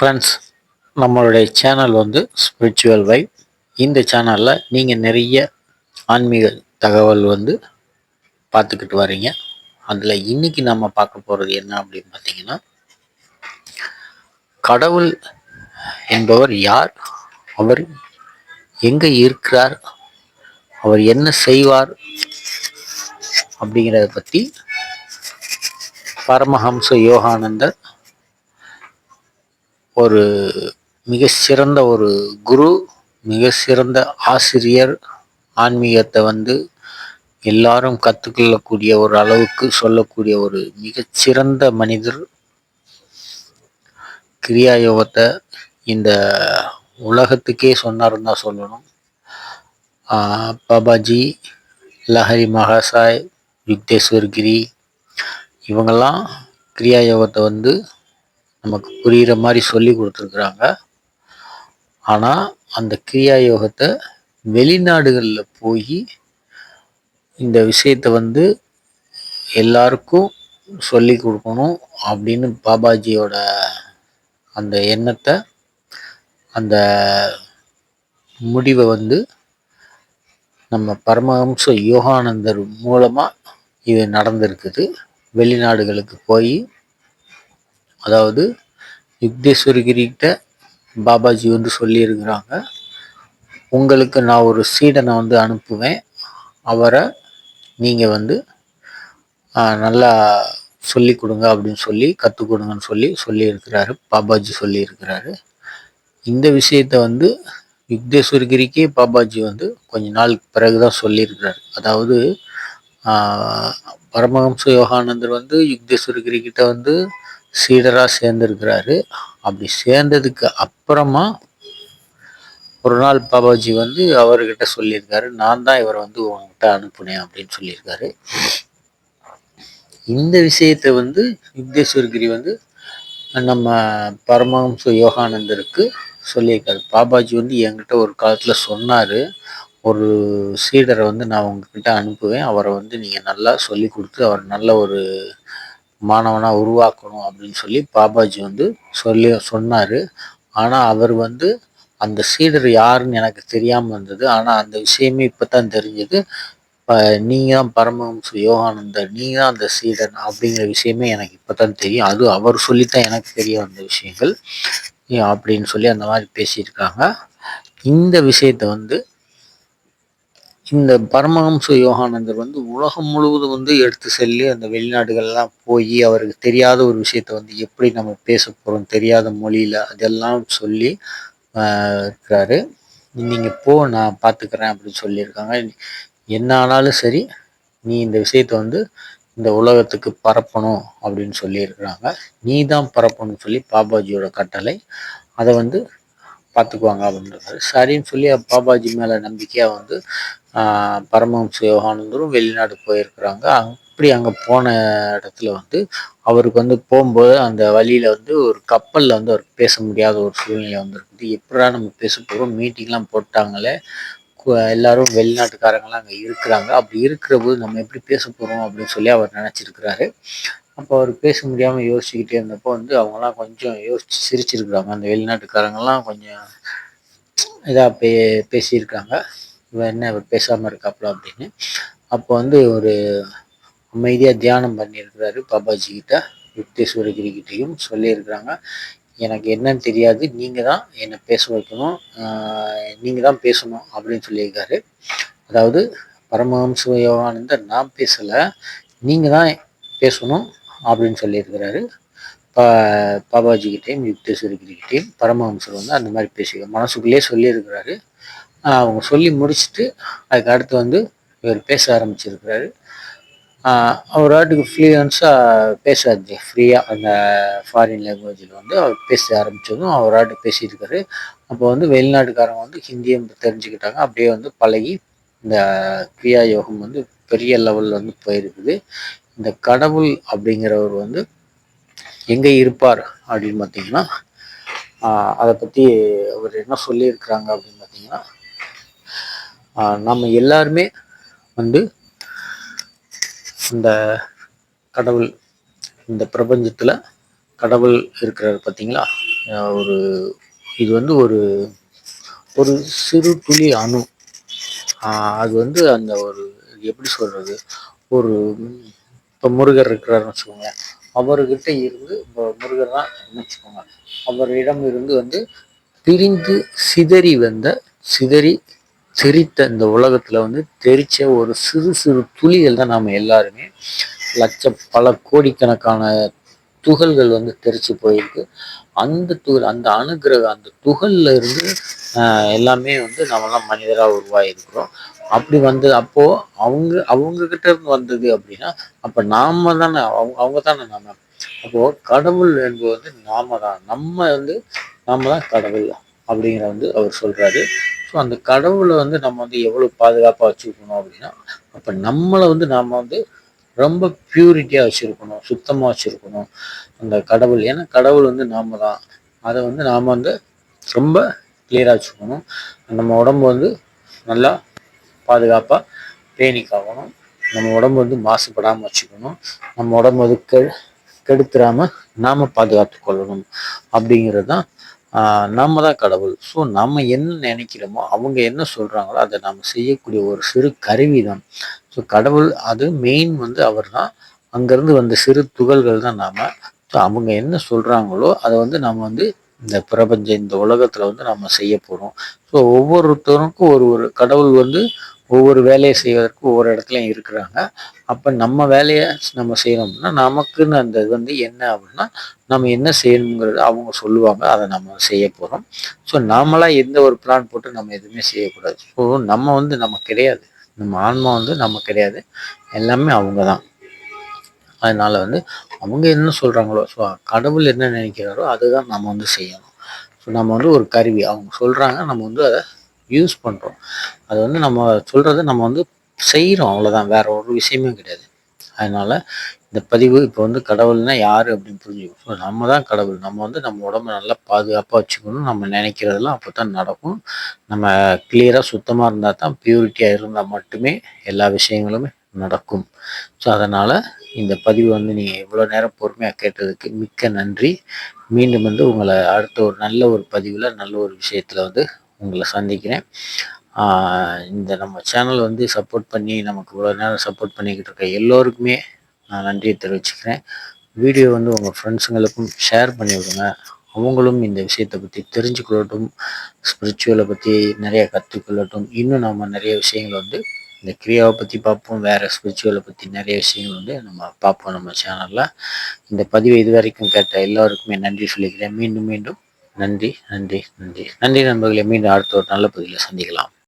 Friends நம்மளுடைய channel வந்து spiritual vibe இந்த சேனலில் நீங்கள் நிறைய ஆன்மீக தகவல் வந்து பார்த்துக்கிட்டு வரீங்க. அதில் இன்றைக்கி நம்ம பார்க்க போகிறது என்ன அப்படின்னு பார்த்தீங்கன்னா கடவுள் என்பவர் யார்? அவர் எங்கே இருக்கிறார்? அவர் என்ன செய்வார்? அப்படிங்கிறத பற்றி பரமஹம்ச யோகானந்தர் ஒரு மிக சிறந்த ஒரு குரு மிக சிறந்த ஆசிரியர் ஆன்மீகத்தை வந்து எல்லாரும் கற்றுக்கொள்ளக்கூடிய ஒரு அளவுக்கு சொல்லக்கூடிய ஒரு மிகச்சிறந்த மனிதர். கிரியா யோகத்தை இந்த உலகத்துக்கே சொன்னார்னு தான் சொல்லணும். பாபாஜி லஹரி மகாசாய் யுக்தேஸ்வர் கிரி இவங்கெல்லாம் கிரியா யோகத்தை வந்து நமக்கு புரிகிற மாதிரி சொல்லி கொடுத்துருக்குறாங்க. ஆனால் அந்த கிரியா யோகத்தை வெளிநாடுகளில் போய் இந்த விஷயத்தை வந்து எல்லாருக்கும் சொல்லி கொடுக்கணும் அப்படின்னு பாபாஜியோட அந்த எண்ணத்தை அந்த முடிவை வந்து நம்ம பரமஹம்ச யோகானந்தர் மூலமாக இது நடந்திருக்குது. வெளிநாடுகளுக்கு போய் அதாவது யுக்தேஸ்வரகிரிகிட்ட பாபாஜி வந்து சொல்லியிருக்கிறாங்க. உங்களுக்கு நான் ஒரு சீடனை வந்து அனுப்புவேன். அவரை நீங்கள் வந்து நல்லா சொல்லி கொடுங்க அப்படின்னு சொல்லி கற்றுக் கொடுங்கன்னு சொல்லி சொல்லியிருக்கிறாரு. பாபாஜி சொல்லியிருக்கிறாரு. இந்த விஷயத்த வந்து யுக்தேஸ்வரகிரிக்கே பாபாஜி வந்து கொஞ்ச நாள் பிறகுதான் சொல்லியிருக்கிறாரு. அதாவது பரமஹம்ச யோகானந்தர் வந்து யுக்தேஸ்வரகிரி கிட்ட வந்து சீடரா சேர்ந்துருக்கிறாரு. அப்படி சேர்ந்ததுக்கு அப்புறமா ஒரு நாள் பாபாஜி வந்து அவர்கிட்ட சொல்லியிருக்காரு நான் தான் இவரை வந்து உங்ககிட்ட அனுப்புனேன் அப்படின்னு சொல்லியிருக்காரு. இந்த விஷயத்தை வந்து யுக்தேஸ்வரகிரி வந்து நம்ம பரமஹம்ச யோகானந்தருக்கு சொல்லியிருக்காரு. பாபாஜி வந்து என்கிட்ட ஒரு காலத்துல சொன்னார் ஒரு சீடரை வந்து நான் உங்ககிட்ட அனுப்புவேன். அவரை வந்து நீங்கள் நல்லா சொல்லி கொடுத்து அவர் நல்ல ஒரு மாணவனாக உருவாக்கணும் அப்படின்னு சொல்லி பாபாஜி வந்து சொல்லி சொன்னார். ஆனால் அவர் வந்து அந்த சீடர் யாருன்னு எனக்கு தெரியாமல் இருந்தது. ஆனால் அந்த விஷயமே இப்போ தான் தெரிஞ்சது. ப- நீங்கள் தான் பரமஹம்ச யோகானந்தர் நீங்கள் தான் அந்த சீடன் அப்படிங்கிற விஷயமே எனக்கு இப்போ தான் தெரியும். அது அவர் சொல்லித்தான் எனக்கு தெரியும் வந்த விஷயங்கள். அப்படின்னு சொல்லி அந்த மாதிரி பேசியிருக்காங்க. இந்த விஷயத்த வந்து இந்த பரமஹம்ச யோகானந்தர் வந்து உலகம் முழுவதும் வந்து எடுத்து செல்லி அந்த வெளிநாடுகள்லாம் போய் அவருக்கு தெரியாத ஒரு விஷயத்த வந்து எப்படி நம்ம பேச போகிறோம் தெரியாத மொழியில் அதெல்லாம் சொல்லி இருக்கிறாரு நீங்கள் போ நான் பார்த்துக்கிறேன் அப்படின்னு சொல்லியிருக்காங்க. என்ன ஆனாலும் சரி நீ இந்த விஷயத்த வந்து இந்த உலகத்துக்கு பரப்பணும் அப்படின்னு சொல்லியிருக்கிறாங்க. நீ தான் பரப்பணும்னு சொல்லி பாபாஜியோட கட்டளை. அதை வந்து பார்த்துக்குவாங்க அப்படின்றது. சரின்னு சொல்லி பாபாஜி மேலே நம்பிக்கையாக வந்து ஆஹ் பரமஹம்ச யோகானந்தரும் வெளிநாடு போயிருக்கிறாங்க. அப்படி அங்கே போன இடத்துல வந்து அவருக்கு வந்து போகும்போது அந்த வழியில் வந்து ஒரு கப்பலில் வந்து அவர் பேச முடியாத ஒரு சூழ்நிலை வந்துருக்குது. எப்படா நம்ம பேச போகிறோம் மீட்டிங்லாம் போட்டாங்களே. எல்லாரும் வெளிநாட்டுக்காரங்களாம் அங்கே இருக்கிறாங்க. அப்படி இருக்கிற போது நம்ம எப்படி பேச போகிறோம் அப்படின்னு சொல்லி அவர் நினச்சிருக்கிறாரு. அப்போ அவர் பேச முடியாமல் யோசிச்சுக்கிட்டே இருந்தப்போ வந்து அவங்கெல்லாம் கொஞ்சம் யோசிச்சு சிரிச்சிருக்கிறாங்க. அந்த வெளிநாட்டுக்காரங்கெல்லாம் கொஞ்சம் இதாக பே பேசியிருக்காங்க. இவர் என்ன இவர் பேசாமல் இருக்காப்புல அப்படின்னு. அப்போ வந்து ஒரு அமைதியாக தியானம் பண்ணியிருக்கிறாரு பாபாஜி கிட்ட. யுக்தேஸ்வரகிரி கிட்டயும் சொல்லியிருக்கிறாங்க. எனக்கு என்னன்னு தெரியாது. நீங்கள் தான் என்னை பேச வைக்கணும். நீங்கள் தான் பேசணும் அப்படின்னு சொல்லியிருக்காரு. அதாவது பரமஹம்ச யோகானந்தர் நான் பேசலை. நீங்கள் தான் பேசணும். அப்படின்னு சொல்லியிருக்கிறாரு. பா பாபாஜி கிட்டேயும் கிட்டேயும் பரமஹம்சர் வந்து அந்த மாதிரி பேசி மனசுக்குள்ளேயே சொல்லியிருக்கிறாரு. அவங்க சொல்லி முடிச்சுட்டு அதுக்கு அடுத்து வந்து இவர் பேச ஆரம்பிச்சிருக்கிறாரு. அவர் ஆட்டுக்கு ஃப்ளூயன்ஸாக பேசாது ஃப்ரீயாக அந்த ஃபாரின் லாங்குவேஜில் வந்து அவர் பேச ஆரம்பித்ததும் அவர் ஆட்டு பேசியிருக்காரு. அப்போ வந்து வெளிநாட்டுக்காரங்க வந்து ஹிந்தியும் தெரிஞ்சுக்கிட்டாங்க. அப்படியே வந்து பழகி இந்த கிரியா யோகம் வந்து பெரிய லெவலில் வந்து போயிருக்குது. இந்த கடவுள் அப்படிங்கிறவர் வந்து எங்கே இருப்பார் அப்படின்னு பார்த்தீங்கன்னா அதை பற்றி அவர் என்ன சொல்லியிருக்கிறாங்க அப்படின்னு பார்த்தீங்கன்னா நம்ம எல்லாருமே வந்து இந்த கடவுள் இந்த பிரபஞ்சத்தில் கடவுள் இருக்கிறார் பார்த்தீங்களா? ஒரு இது வந்து ஒரு ஒரு சிறு துளி அணு. அது வந்து அந்த ஒரு எப்படி சொல்கிறது ஒரு இப்போ முருகர் இருக்கிறாருன்னு வச்சுக்கோங்க. அவர்கிட்ட இருந்து இப்போ முருகர் தான் வச்சுக்கோங்க. அவரிடம் இருந்து வந்து பிரிந்து சிதறி வந்த சிதறி தெரித்த இந்த உலகத்துல வந்து தெரிச்ச ஒரு சிறு சிறு துளிகள் தான் நாம் எல்லாருமே. லட்ச பல கோடிக்கணக்கான துகள்கள் வந்து தெரிச்சு போயிருக்கு. அந்த துகள் அந்த அணுகிரக அந்த துகள்ல இருந்து எல்லாமே வந்து நம்மலாம் மனிதரா உருவாகிருக்கிறோம் அப்படி வந்தது. அப்போ அவங்க அவங்க கிட்ட இருந்து வந்தது அப்படின்னா அப்ப நாம தானே அவங்க அவங்க தானே நாம. அப்போ கடவுள் என்பது வந்து நாம தான். நம்ம வந்து நாம தான் கடவுள் அப்படிங்கிற வந்து அவர் சொல்றாரு. ஸோ அந்த கடவுளை வந்து நம்ம வந்து எவ்வளவு பாதுகாப்பா வச்சுக்கணும் அப்படின்னா அப்ப நம்மளை வந்து நாம வந்து ரொம்ப பியூரிட்டியா வச்சிருக்கணும் சுத்தமா வச்சிருக்கணும் அந்த கடவுள். ஏன்னா கடவுள் வந்து நாம தான். அதை வந்து நாம வந்து ரொம்ப கிளியரா வச்சுக்கணும் நம்ம உடம்பு வந்து நல்லா பாதுகாப்பாக பேணி காக்கணும் நம்ம உடம்பு வந்து மாசுபடாமல் வச்சுக்கணும். நம்ம உடம்பு வந்து கெ கெடுத்துடாமல் நாம் பாதுகாத்து கொள்ளணும். அப்படிங்கிறது தான் நம்ம தான் கடவுள். ஸோ நம்ம என்ன நினைக்கிறோமோ அவங்க என்ன சொல்கிறாங்களோ அதை நாம் செய்யக்கூடிய ஒரு சிறு கருவி தான் ஸோ கடவுள் அது மெயின் வந்து அவர் தான் அங்கேருந்து வந்த சிறு துகள்கள் தான் நாம். ஸோ அவங்க என்ன சொல்கிறாங்களோ அதை வந்து நம்ம வந்து இந்த பிரபஞ்சம் இந்த உலகத்தில் வந்து நம்ம செய்ய போகிறோம் ஸோ ஒவ்வொருத்தருக்கும் ஒரு ஒரு கடவுள் வந்து ஒவ்வொரு வேலையை செய்வதற்கு ஒவ்வொரு இடத்துலையும் இருக்கிறாங்க. அப்போ நம்ம வேலையை நம்ம செய்யணும்னா நமக்குன்னு அந்த இது வந்து என்ன அப்படின்னா நம்ம என்ன செய்யணுங்கிறது அவங்க சொல்லுவாங்க. அதை நம்ம செய்ய போகிறோம் ஸோ நாமளாக எந்த ஒரு பிளான் போட்டு நம்ம எதுவுமே செய்யக்கூடாது. ஸோ நம்ம வந்து நம்ம கிடையாது. நம்ம ஆன்மா வந்து நம்ம கிடையாது. எல்லாமே அவங்க தான் அதனால வந்து அவங்க என்ன சொல்கிறாங்களோ ஸோ கடவுள் என்ன நினைக்கிறாரோ அதுதான் நம்ம வந்து செய்யணும். ஸோ நம்ம வந்து ஒரு கருவி. அவங்க சொல்கிறாங்க நம்ம வந்து அதை யூஸ் பண்ணுறோம் அது வந்து நம்ம சொல்கிறத நம்ம வந்து செய்கிறோம் அவ்வளோதான் வேற ஒரு விஷயமே கிடையாது. அதனால் இந்த பதிவு இப்போ வந்து கடவுள்னா யார் அப்படின்னு புரிஞ்சுக்கணும். ஸோ நம்ம தான் கடவுள். நம்ம வந்து நம்ம உடம்ப நல்லா பாதுகாப்பாக வச்சுக்கணும் நம்ம நினைக்கிறதெல்லாம் அப்போ தான் நடக்கும். நம்ம கிளியராக சுத்தமாக இருந்தால் தான் பியூரிட்டியாக இருந்தால் மட்டுமே எல்லா விஷயங்களுமே நடக்கும். ஸோ அதனால் இந்த பதிவு வந்து நீங்கள் இவ்வளோ நேரம் பொறுமையாக கேட்டதுக்கு மிக்க நன்றி. மீண்டும் வந்து உங்களை அடுத்த ஒரு நல்ல ஒரு பதிவில் நல்ல ஒரு விஷயத்தில் வந்து உங்களை சந்திக்கிறேன். இந்த நம்ம சேனல் வந்து சப்போர்ட் பண்ணி நமக்கு இவ்வளோ நேரம் சப்போர்ட் பண்ணிக்கிட்டு இருக்க எல்லோருக்குமே நான் நன்றியை தெரிவிச்சுக்கிறேன். வீடியோ வந்து உங்கள் ஃப்ரெண்ட்ஸுங்களுக்கும் ஷேர் பண்ணி விடுங்க. அவங்களும் இந்த விஷயத்தை பற்றி தெரிஞ்சுக்கொள்ளட்டும் ஸ்பிரிச்சுவலை பற்றி நிறைய கற்றுக்கொள்ளட்டும் இன்னும் நம்ம நிறைய விஷயங்களை வந்து இந்த கிரியாவை பற்றி பார்ப்போம். வேறு ஸ்பிரிச்சுவலை பற்றி நிறைய விஷயங்கள் வந்து நம்ம பார்ப்போம் நம்ம சேனலில் இந்த பதிவை இது வரைக்கும் கேட்ட எல்லாருக்குமே நன்றி சொல்லிக்கிறேன். மீண்டும் மீண்டும் நன்றி நன்றி நன்றி. நன்றி நண்பர்களை மீண்டும் அடுத்த ஒரு நல்ல பதிவில் சந்திக்கலாம்.